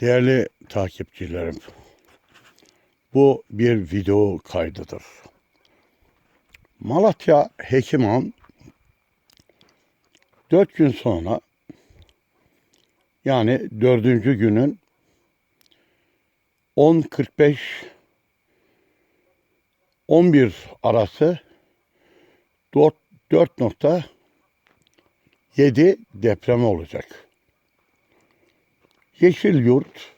Değerli takipçilerim, bu bir video kaydıdır. Malatya Hekimhan 4 gün sonra yani dördüncü günün 10.45 11 arası 4 4.7 deprem olacak. Yeşil Yurt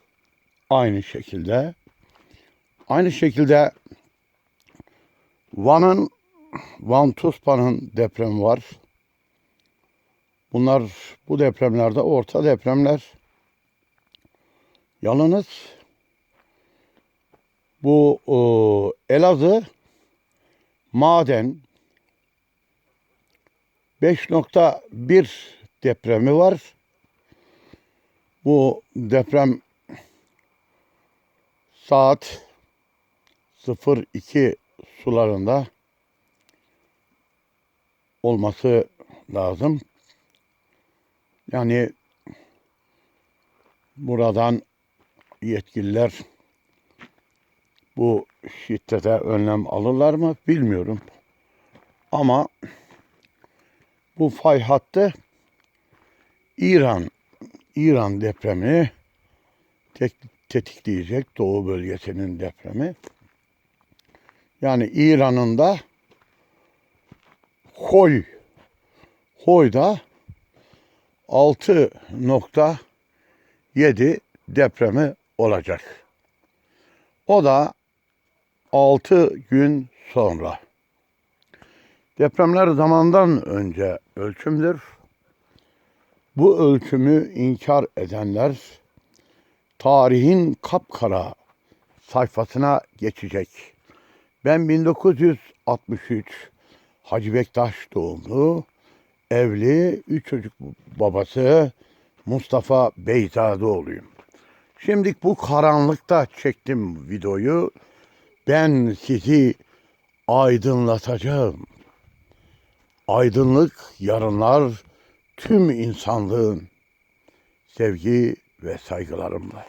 aynı şekilde. Aynı şekilde Van'ın Van Tuspa'nın depremi var. Bunlar bu depremlerde orta depremler. Yalnız bu o, Elazığ maden 5.1 depremi var. Bu deprem saat 02 sularında olması lazım. Yani buradan yetkililer bu şiddete önlem alırlar mı bilmiyorum. Ama bu fay hattı İran İran depremini tek, tetikleyecek Doğu bölgesinin depremi. Yani İran'ın da Hoy Hoy'da 6.7 depremi olacak. O da 6 gün sonra. Depremler zamandan önce ölçümdür. Bu ölçümü inkar edenler tarihin kapkara sayfasına geçecek. Ben 1963 Hacı Bektaş doğumlu, evli, üç çocuk babası Mustafa Beyzadeoğlu'yum. Şimdi bu karanlıkta çektim videoyu. Ben sizi aydınlatacağım. Aydınlık yarınlar tüm insanlığın sevgi ve saygılarımla.